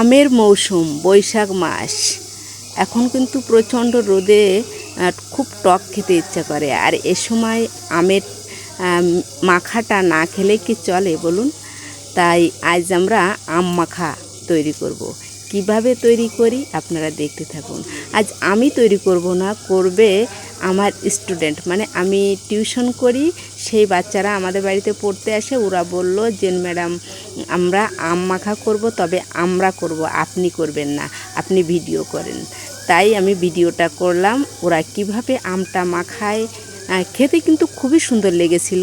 আমের মৌসুম, বৈশাখ মাস। এখন কিন্তু প্রচণ্ড রোদে খুব টক খেতে ইচ্ছা করে। আর এ সময় আমের মাখাটা না খেলে কি চলে বলুন? তাই আজ আমরা আম মাখা তৈরি করব। কীভাবে তৈরি করি আপনারা দেখতে থাকুন। আজ আমি তৈরি করব না, করবে আমার স্টুডেন্ট। মানে আমি টিউশন করি, সেই বাচ্চারা আমাদের বাড়িতে পড়তে আসে, ওরা বলল যে ম্যাডাম আমরা আম মাখা করব, তবে আমরা করব, আপনি করবেন না, আপনি ভিডিও করেন। তাই আমি ভিডিওটা করলাম, ওরা কীভাবে আমটা মাখায় খেতে কিন্তু খুবই সুন্দর লেগেছিল।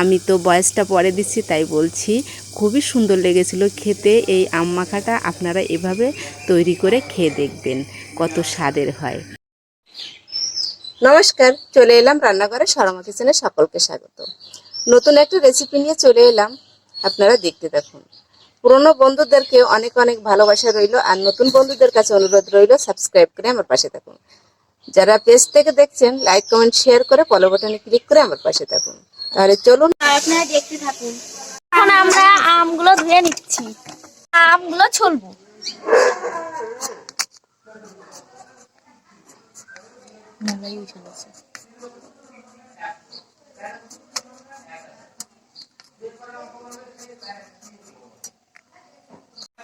আমি তো বয়সটা পরে দিচ্ছি, তাই বলছি, খুবই সুন্দর লেগেছিল খেতে। এই আম মাখাটা আপনারা এভাবে তৈরি করে খেয়ে দেখবেন, কত স্বাদের হয়। নমস্কার, চলে এলাম রান্নাঘরে সরমা কিচেনে সকলকে স্বাগত। নতুন একটা রেসিপি নিয়ে চলে এলাম। আপনারা দেখতে থাকুন। পুরনো বন্ধুদেরকে অনেক অনেক ভালোবাসা রইল আর নতুন বন্ধুদের কাছে অনুরোধ রইল সাবস্ক্রাইব করে আমার পাশে থাকুন। যারা পেজ থেকে দেখছেন লাইক কমেন্ট শেয়ার করে ফলো বাটনে ক্লিক করে আমার পাশে থাকুন। তাহলে চলুন। আপনারা দেখতে থাকুন। এখন আমরা আমগুলো ধুয়ে নিচ্ছি। আমগুলো ছলবো।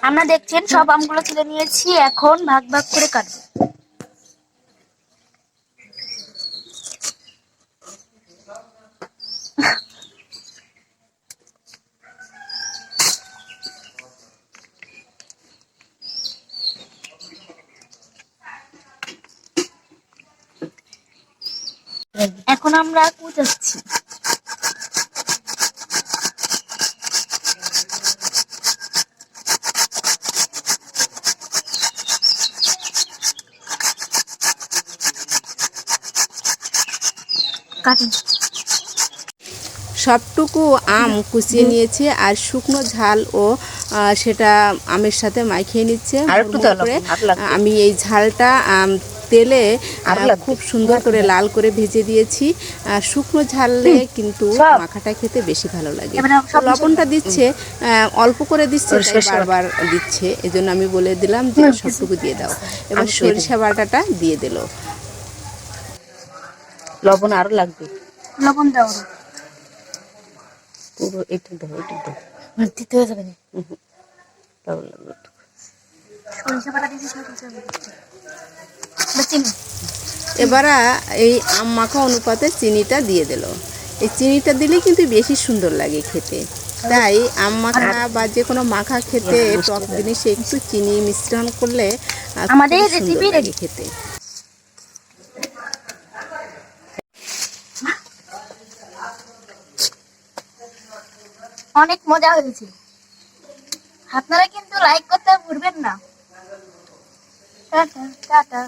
আমরা দেখছেন সব আমগুলো তুলে নিয়েছি এখন ভাগ ভাগ করে কাটবো। এখন আমরা কুচাচ্ছি। কাটি সবটুকু আম কুচিয়ে নিয়েছে আর শুকনো ঝাল ও সেটা আমের সাথে মাখিয়ে নিচ্ছে। আমি এই ঝালটা তেলে খুব সুন্দর করে লাল করে ভেজে দিয়েছি। আর শুকনো ঝালে কিন্তু মাখাটা খেতে বেশি ভালো লাগে। লবণটা দিচ্ছে অল্প করে দিচ্ছে। বারবার দিচ্ছে। এজন্য আমি বলে দিলাম যে সবটুকু দিয়ে দাও। এবার সরিষা বাটাটা দিয়ে দিল। লবণ আরও লাগবে। লবণ দাও। পুরো একটু দাও একটু দাও। দিতে হয়ে যাবে না লবণ লাগবে। সরিষা বাটা দিয়েছি চিনি। এবার এই আম মাখা অনুপাতে চিনিটা দিয়ে দিল। এই চিনিটা দিলে কিন্তু বেশি সুন্দর লাগে খেতে। তাই আম মাখা বা যে কোনো মাখা খেতে টক জিনিসে একটু চিনি মিশ্রণ করলে আমাদের। খেতে। অনেক মজা হয়েছে। আপনারা কিন্তু লাইক করতে ভুলবেন না। টাটা টাটা।